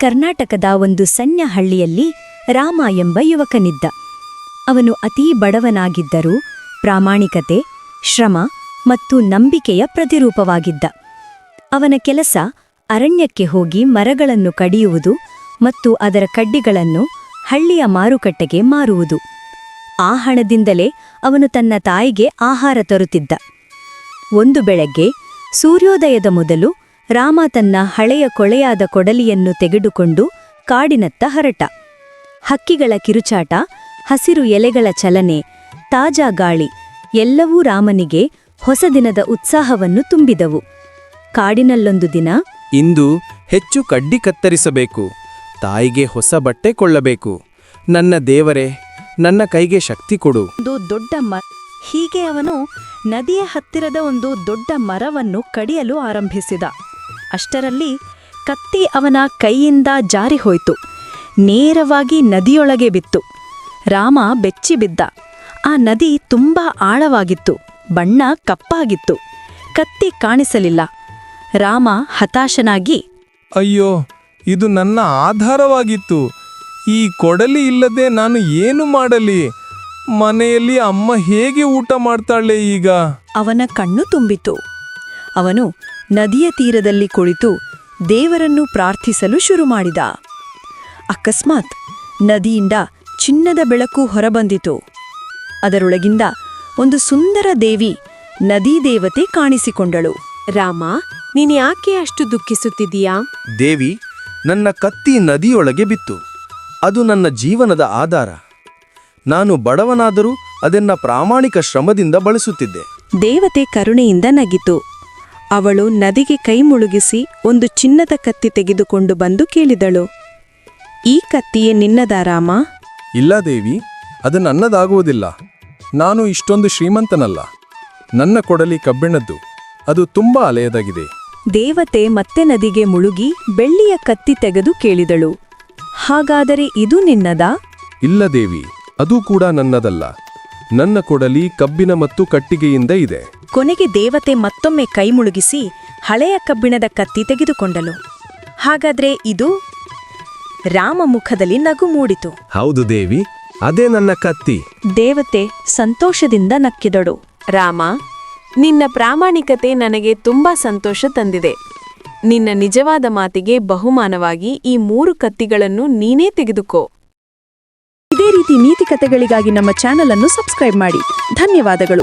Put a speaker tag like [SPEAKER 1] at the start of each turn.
[SPEAKER 1] ಕರ್ನಾಟಕದ ಒಂದು ಸಣ್ಣ ಹಳ್ಳಿಯಲ್ಲಿ ರಾಮ ಎಂಬ ಯುವಕನಿದ್ದ. ಅವನು ಅತೀ ಬಡವನಾಗಿದ್ದರೂ ಪ್ರಾಮಾಣಿಕತೆ, ಶ್ರಮ ಮತ್ತು ನಂಬಿಕೆಯ ಪ್ರತಿರೂಪವಾಗಿದ್ದ. ಅವನ ಕೆಲಸ ಅರಣ್ಯಕ್ಕೆ ಹೋಗಿ ಮರಗಳನ್ನು ಕಡಿಯುವುದು ಮತ್ತು ಅದರ ಕಡ್ಡಿಗಳನ್ನು ಹಳ್ಳಿಯ ಮಾರುಕಟ್ಟೆಗೆ ಮಾರುವುದು. ಆ ಹಣದಿಂದಲೇ ಅವನು ತನ್ನ ತಾಯಿಗೆ ಆಹಾರ ತರುತ್ತಿದ್ದ. ಒಂದು ಬೆಳಗ್ಗೆ ಸೂರ್ಯೋದಯದ ಮೊದಲು ರಾಮ ತನ್ನ ಹಳೆಯ ಕೊಳೆಯಾದ ಕೊಡಲಿಯನ್ನು ತೆಗೆದುಕೊಂಡು ಕಾಡಿನತ್ತ ಹರಟ. ಹಕ್ಕಿಗಳ ಕಿರುಚಾಟ ಹಸಿರು ಎಲೆಗಳ ಚಲನೆ ತಾಜಾ ಗಾಳಿ ಎಲ್ಲವೂ ರಾಮನಿಗೆ ಹೊಸ ದಿನದ ಉತ್ಸಾಹವನ್ನು ತುಂಬಿದವು. ಕಾಡಿನಲ್ಲೊಂದು ದಿನ
[SPEAKER 2] ಇಂದು ಹೆಚ್ಚು ಕಡ್ಡಿ ಕತ್ತರಿಸಬೇಕು ತಾಯಿಗೆ ಹೊಸ ಬಟ್ಟೆ ಕೊಳ್ಳಬೇಕು. ನನ್ನ ದೇವರೇ ನನ್ನ ಕೈಗೆ ಶಕ್ತಿ ಕೊಡು.
[SPEAKER 3] ಒಂದು ದೊಡ್ಡ ಮ ಹೀಗೆ ಅವನು ನದಿಯ ಹತ್ತಿರದ ಒಂದು ದೊಡ್ಡ ಮರವನ್ನು ಕಡಿಯಲು ಆರಂಭಿಸಿದ. ಅಷ್ಟರಲ್ಲಿ ಕತ್ತಿ ಅವನ ಕೈಯಿಂದ ಜಾರಿ ಹೋಯಿತು. ನೇರವಾಗಿ ನದಿಯೊಳಗೆ ಬಿತ್ತು. ರಾಮ ಬೆಚ್ಚಿ ಬಿದ್ದ. ಆ ನದಿ ತುಂಬ ಆಳವಾಗಿತ್ತು. ಬಣ್ಣ ಕಪ್ಪಾಗಿತ್ತು. ಕತ್ತಿ ಕಾಣಿಸಲಿಲ್ಲ. ರಾಮ ಹತಾಶನಾಗಿ
[SPEAKER 4] ಅಯ್ಯೋ ಇದು ನನ್ನ ಆಧಾರವಾಗಿತ್ತು. ಈ ಕೊಡಲಿ ಇಲ್ಲದೆ ನಾನು ಏನು ಮಾಡಲಿ? ಮನೆಯಲ್ಲಿ ಅಮ್ಮ ಹೇಗೆ ಊಟ ಮಾಡ್ತಾಳೆ ಈಗ?
[SPEAKER 3] ಅವನ ಕಣ್ಣು ತುಂಬಿತು. ಅವನು ನದಿಯ ತೀರದಲ್ಲಿ ಕುಳಿತು ದೇವರನ್ನು ಪ್ರಾರ್ಥಿಸಲು ಶುರು ಮಾಡಿದ. ಅಕಸ್ಮಾತ್ ನದಿಯಿಂದ ಚಿನ್ನದ ಬೆಳಕು ಹೊರಬಂದಿತು. ಅದರೊಳಗಿಂದ ಒಂದು ಸುಂದರ ದೇವಿ ನದೀ ದೇವತೆ ಕಾಣಿಸಿಕೊಂಡಳು.
[SPEAKER 5] ರಾಮ ನೀನ್ಯಾಕೆ ಅಷ್ಟು ದುಃಖಿಸುತ್ತಿದ್ದೀಯಾ?
[SPEAKER 2] ದೇವಿ ನನ್ನ ಕತ್ತಿ ನದಿಯೊಳಗೆ ಬಿತ್ತು. ಅದು ನನ್ನ ಜೀವನದ ಆಧಾರ. ನಾನು ಬಡವನಾದರೂ ಅದನ್ನ ಪ್ರಾಮಾಣಿಕ ಶ್ರಮದಿಂದ ಬಳಸುತ್ತಿದ್ದೆ.
[SPEAKER 5] ದೇವತೆ ಕರುಣೆಯಿಂದ ನಗಿತು. ಅವಳು ನದಿಗೆ ಕೈ ಮುಳುಗಿಸಿ ಒಂದು ಚಿನ್ನದ ಕತ್ತಿ ತೆಗೆದುಕೊಂಡು ಬಂದು ಕೇಳಿದಳು ಈ ಕತ್ತಿಯೇ ನಿನ್ನದಾ ರಾಮ?
[SPEAKER 4] ಇಲ್ಲ ದೇವಿ ಅದು ನನ್ನದಾಗುವುದಿಲ್ಲ. ನಾನು ಇಷ್ಟೊಂದು ಶ್ರೀಮಂತನಲ್ಲ. ನನ್ನ ಕೊಡಲಿ ಕಬ್ಬಿಣದ್ದು ಅದು ತುಂಬಾ ಅಲೆಯದಾಗಿದೆ.
[SPEAKER 3] ದೇವತೆ ಮತ್ತೆ ನದಿಗೆ ಮುಳುಗಿ ಬೆಳ್ಳಿಯ ಕತ್ತಿ ತೆಗೆದು ಕೇಳಿದಳು ಹಾಗಾದರೆ ಇದು ನಿನ್ನದಾ?
[SPEAKER 4] ಇಲ್ಲ ದೇವಿ ಅದು ಕೂಡ ನನ್ನದಲ್ಲ. ನನ್ನ ಕೊಡಲಿ ಕಬ್ಬಿನ ಮತ್ತು ಕಟ್ಟಿಗೆಯಿಂದ ಇದೆ.
[SPEAKER 3] ಕೊನೆಗೆ ದೇವತೆ ಮತ್ತೊಮ್ಮೆ ಕೈ ಮುಳುಗಿಸಿ ಹಳೆಯ ಕಬ್ಬಿಣದ ಕತ್ತಿ ತೆಗೆದುಕೊಂಡಳು. ಹಾಗಾದ್ರೆ ಇದು? ರಾಮ ಮುಖದಲ್ಲಿ ನಗು ಮೂಡಿತು.
[SPEAKER 4] ಹೌದು ದೇವಿ ಅದೇ ನನ್ನ ಕತ್ತಿ.
[SPEAKER 3] ದೇವತೆ ಸಂತೋಷದಿಂದ ನಕ್ಕಿದಳು.
[SPEAKER 5] ರಾಮ ನಿನ್ನ ಪ್ರಾಮಾಣಿಕತೆ ನನಗೆ ತುಂಬಾ ಸಂತೋಷ ತಂದಿದೆ. ನಿನ್ನ ನಿಜವಾದ ಮಾತಿಗೆ ಬಹುಮಾನವಾಗಿ ಈ ಮೂರು ಕತ್ತಿಗಳನ್ನು ನೀನೇ ತೆಗೆದುಕೋ.
[SPEAKER 3] ಇದೇ ರೀತಿ ನೀತಿ ಕಥೆಗಳಿಗಾಗಿ ನಮ್ಮ ಚಾನಲ್ ಅನ್ನು ಸಬ್ಸ್ಕ್ರೈಬ್ ಮಾಡಿ. ಧನ್ಯವಾದಗಳು.